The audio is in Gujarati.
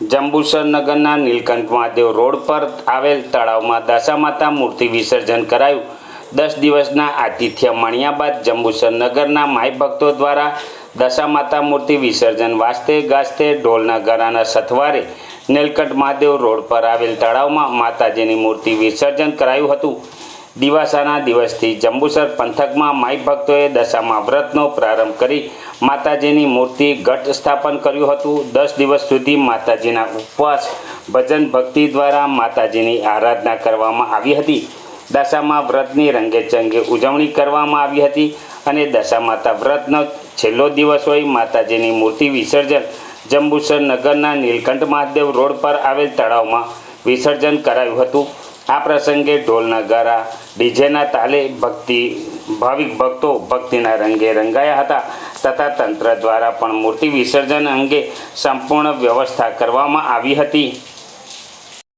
જંબુસર નગરના નીલકંઠ મહાદેવ રોડ પર આવેલ તળાવમાં દશામાતા મૂર્તિ વિસર્જન કરાયું. દસ દિવસના આતિથ્ય માણ્યા બાદ જંબુસર નગરના માય ભક્તો દ્વારા દશામાતા મૂર્તિ વિસર્જન વાસ્તે ગાજતે ઢોલના ગરાના સથવારે નીલકંઠ મહાદેવ રોડ પર આવેલ તળાવમાં માતાજીની મૂર્તિ વિસર્જન કરાયું હતું. દિવાસાના દિવસથી જંબુસર પંથકમાં માઈ ભક્તોએ દશામાં વ્રતનો પ્રારંભ કરી માતાજીની મૂર્તિ ઘટ સ્થાપન કર્યું હતું. દસ દિવસ સુધી માતાજીના ઉપવાસ, ભજન ભક્તિ દ્વારા માતાજીની આરાધના કરવામાં આવી હતી. દશામાં વ્રતની રંગેચંગે ઉજવણી કરવામાં આવી હતી અને દશા માતા વ્રતનો છેલ્લો દિવસ હોય માતાજીની મૂર્તિ વિસર્જન જંબુસર નગરના નીલકંઠ મહાદેવ રોડ પર આવેલ તળાવમાં વિસર્જન કરાયું હતું. આ પ્રસંગે ઢોલ નગારા ડીજેના તાલે ભક્તિ, ભાવિક ભક્તો ભક્તિના રંગે રંગાયા હતા તથા તંત્ર દ્વારા પણ મૂર્તિ વિસર્જન અંગે સંપૂર્ણ વ્યવસ્થા કરવામાં આવી હતી.